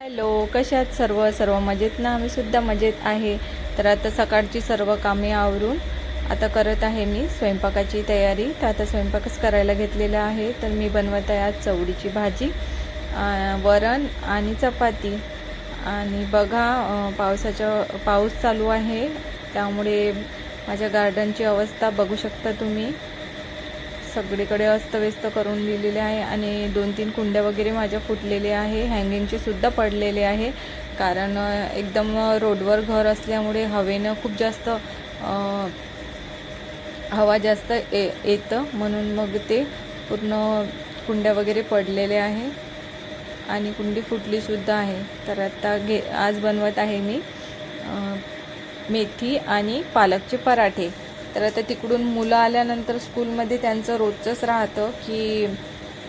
Hello कशात सर्व? सर्व मजेत ना? आम्ही सुद्धा मजेत आहे. तर आता सकाळची सर्व कामे आवरून आता करत आहे मी स्वयंपाकाची तयारी. तर आता स्वयंपाकच करायला घेतलेला आहे. तर मी बनवत आहे आज चवडीची भाजी वरण आणि चपाती. आणि बघा पावसाच्या पाऊस चालू आहे. त्यामुळे माझ्या गार्डनची अवस्था बघू शकता तुम्ही. सगळीकडे अस्तव्यस्त करून दिलेले आहे आणि दोन तीन कुंड्या वगैरे माझ्या फुटलेले आहे. हँगिंगचे सुद्धा पडलेले आहे. कारण एकदम रोडवर घर असल्यामुळे हवेनं खूप जास्त हवा जास्त ये येतं. म्हणून मग ते पूर्ण कुंड्या वगैरे पडलेले आहे. आणि कुंडी फुटलीसुद्धा आहे. तर आता घे आज बनवत आहे मी मेथी आणि पालकचे पराठे. तर आता तिकडून मुलं आल्यानंतर स्कूलमध्ये त्यांचं रोजचंच राहतं की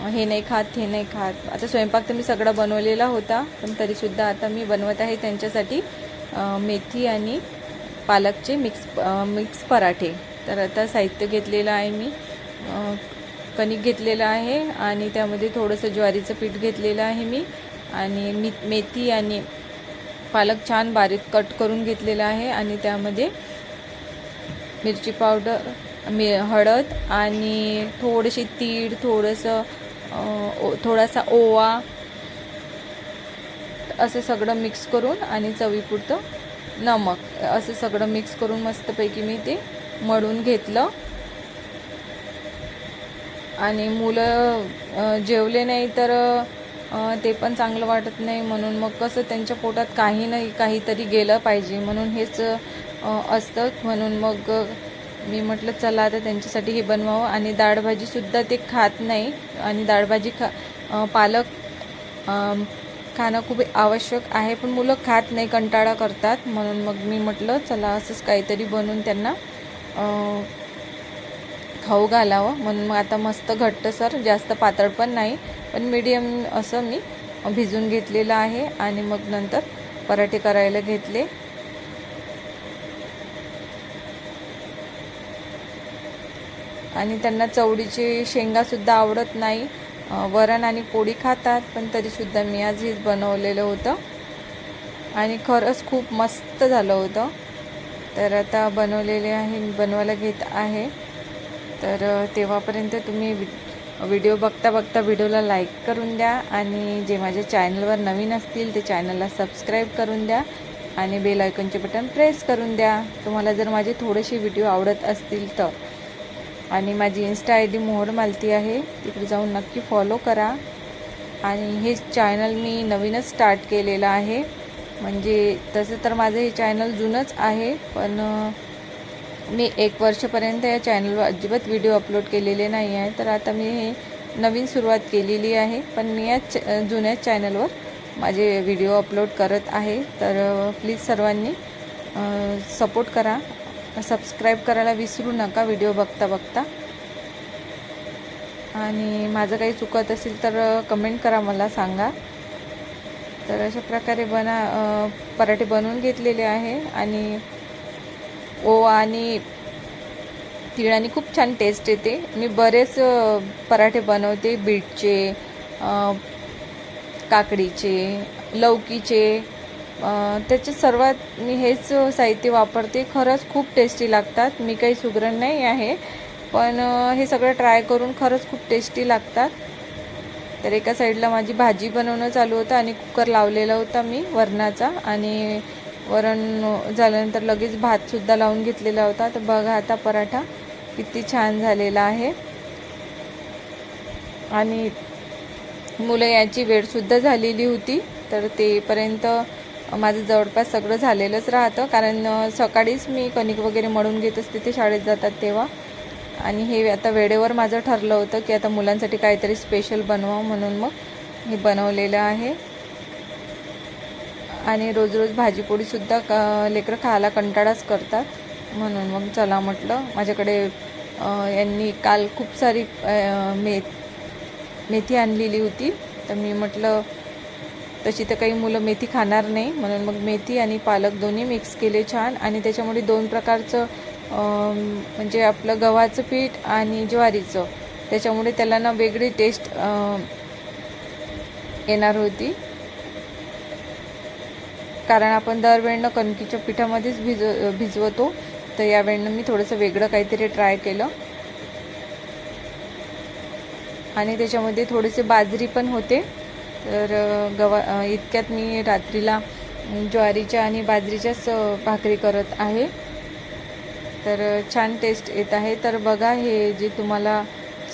हे नाही खात हे नाही खात. आता स्वयंपाक तर मी सगळा बनवलेला होता पण तरीसुद्धा आता मी बनवत आहे त्यांच्यासाठी मेथी आणि पालकचे मिक्स मिक्स पराठे. तर आता साहित्य घेतलेलं आहे मी कणिक घेतलेलं आहे आणि त्यामध्ये थोडंसं ज्वारीचं पीठ घेतलेलं आहे मी आणि मी मेथी आणि पालक छान बारीक कट करून घेतलेला आहे आणि त्यामध्ये मिरची पावडर मि हळद आणि थोडीशी तीळ थोडंसं ओ थोडासा ओवा असं सगळं मिक्स करून आणि चवीपुरतं नमक असं सगळं मिक्स करून मस्तपैकी मी ते मळून घेतलं. आणि मुलं जेवले नाही तर ते पण चांगलं वाटत नाही म्हणून मग कसं त्यांच्या पोटात काही नाही काहीतरी गेलं पाहिजे म्हणून हेच असतं. म्हणून मग मी म्हटलं चला आता त्यांच्यासाठी हे बनवावं. आणि डाळभाजीसुद्धा ते खात नाही. आणि डाळभाजी खा पालक खाणं खूप आवश्यक आहे पण मुलं खात नाही कंटाळा करतात. म्हणून मग मी म्हटलं चला असंच काहीतरी बनवून त्यांना खाऊ घालावं. म्हणून मग आता मस्त घट्टसर जास्त पातळ पण नाही पण मीडियम असं मी भिजून घेतलेलं आहे आणि मग नंतर पराठे करायला घेतले. आणि त्यांना चवडीची शेंगासुद्धा आवडत नाही. वरण आणि पोळी खातात पण तरीसुद्धा मी आज हेच बनवलेलं होतं. आणि खरंच खूप मस्त झालं होतं. तर आता बनवलेले आहे मी बनवायला घेत आहे. तर तेव्हापर्यंत तुम्ही वि व्हिडिओ बघता बघता व्हिडिओला लाईक करून द्या आणि जे माझ्या चॅनलवर नवीन असतील ते चॅनलला सबस्क्राईब करून द्या आणि बेल आयकॉनचे बटन प्रेस करून द्या. तुम्हाला जर माझे थोडेसे व्हिडिओ आवडत असतील तर. आणि माझी इन्स्टा आय डी मोहर मालती आहे तिकडे जाऊन नक्की फॉलो करा. आणि हे चॅनल मी नवीनच स्टार्ट केलेलं आहे. म्हणजे तसं तर माझं हे चॅनल जुनंच आहे पण मी एक वर्षपर्यंत या चॅनलवर अजिबात व्हिडिओ अपलोड केलेले नाही आहे. तर आता मी हे नवीन सुरुवात केलेली आहे. पण मी या च जुन्याच चॅनलवर माझे व्हिडिओ अपलोड करत आहे. तर प्लीज सर्वांनी सपोर्ट करा. सबस्क्राईब करायला विसरू नका व्हिडिओ बघता बघता. आणि माझं काही चुकत असेल तर कमेंट करा मला सांगा. तर अशा प्रकारे बना पराठे बनवून घेतलेले आहे. आणि ओवा आणि तिळाने खूप छान टेस्ट येते. मी बरेच पराठे बनवते बीटचे काकडीचे लौकीचे त्याचे सर्वात मी हेच साहित्य वापरते. खरंच खूप टेस्टी लागतात. मी काही सुगरण नाही आहे पण हे सगळं ट्राय करून खरंच खूप टेस्टी लागतात. तर एका साईडला माझी भाजी बनवणं चालू होतं आणि कुकर लावलेला होता मी वरणाचा. आणि वरण झाल्यानंतर लगेच भातसुद्धा लावून घेतलेला होता. तर बघा आता पराठा किती छान झालेला आहे. आणि मुलं याची वेळसुद्धा झालेली होती. तर तेपर्यंत माझं जवळपास सगळं झालेलंच राहतं. कारण सकाळीच मी कणिक वगैरे मळून घेत असते ते शाळेत जातात तेव्हा. आणि हे आता वेळेवर माझं ठरलं होतं की आता मुलांसाठी काहीतरी स्पेशल बनवावं म्हणून मग हे बनवलेलं आहे. आणि रोज रोज भाजीपोळीसुद्धा क लेकरं खायला कंटाळाच करतात. म्हणून मग चला म्हटलं माझ्याकडे यांनी काल खूप सारी मे मेथी आणलेली होती. तर मी म्हटलं तशी तर काही मुलं मेथी खाणार नाही. म्हणून मग मेथी आणि पालक दोन्ही मिक्स केले छान. आणि त्याच्यामध्ये दोन प्रकारचं म्हणजे आपलं गव्हाचं पीठ आणि ज्वारीचं. त्याच्यामुळे त्याला ना वेगळी टेस्ट येणार होती. कारण आपण दरवेळेनं कणकीच्या पिठामध्येच भिज भिजवतो. तर यावेळेनं मी थोडंसं वेगळं काहीतरी ट्राय केलं. आणि त्याच्यामध्ये थोडेसे बाजरी पण होते. तर गवा इतक्यात मी रात्रीला ज्वारीच्या आणि बाजरीच्याच भाकरी करत आहे. तर छान टेस्ट येत आहे. तर बघा हे जे तुम्हाला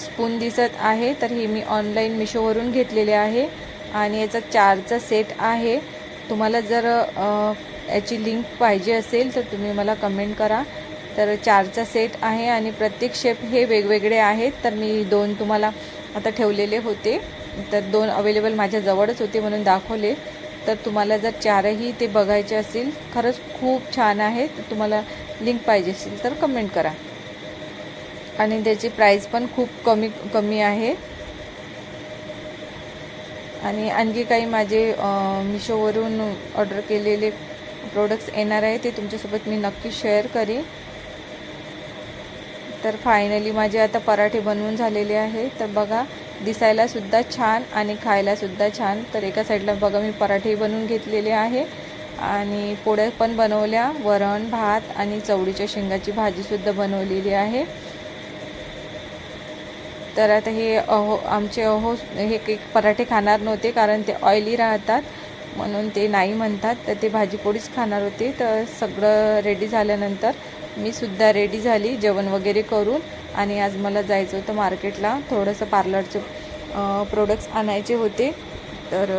स्पून दिसत आहे तर हे मी ऑनलाईन मिशोवरून घेतलेले आहे. आणि याचा चारचा सेट आहे. तुम्हाला जर याची लिंक पाहिजे असेल तर तुम्ही मला कमेंट करा. तर चारचा सेट आहे आणि प्रत्येक शेप हे वेगवेगळे आहेत. तर मी दोन तुम्हाला आता ठेवलेले होते. तर दोन अवेलेबल माझ्याजवळच होते म्हणून दाखवले. तर तुम्हाला जर चारही ते बघायचे असतील खरंच खूप छान आहे तर तुम्हाला लिंक पाहिजे असेल तर कमेंट करा. आणि त्याची प्राईस पण खूप कमी कमी आहे. आणि आणखी काही माझे मिशोवरून ऑर्डर केलेले प्रोडक्ट्स येणार आहे ते तुमच्यासोबत मी नक्की शेअर करेन. तर फायनली माझे आता पराठे बनवून झालेले आहे तर बघा दिसायला सुद्धा छान आणि खायला सुद्धा छान. तर एका साईडला बघा मी पराठे बनवून घेतलेले आहे. आणि पोळ्या पण बनवल्या वरण भात आणि चवळीच्या शेंगाची भाजीसुद्धा बनवलेली आहे. तर आता हे अहो आमचे अहो हे एक पराठे खाणार नव्हते कारण ते ऑइली राहतात. म्हणून ते नाही म्हणतात. तर ते भाजीपोळीच खाणार होते. तर सगळं रेडी झाल्यानंतर मी सुद्धा रेडी झाली. जेवण वगैरे करून. आणि आज मला जायचं होतं मार्केटला. थोडंसं पार्लरचे प्रोडक्ट्स आणायचे होते. तर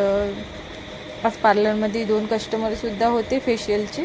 आज पार्लरमध्ये दोन कस्टमरसुद्धा होते फेशियलचे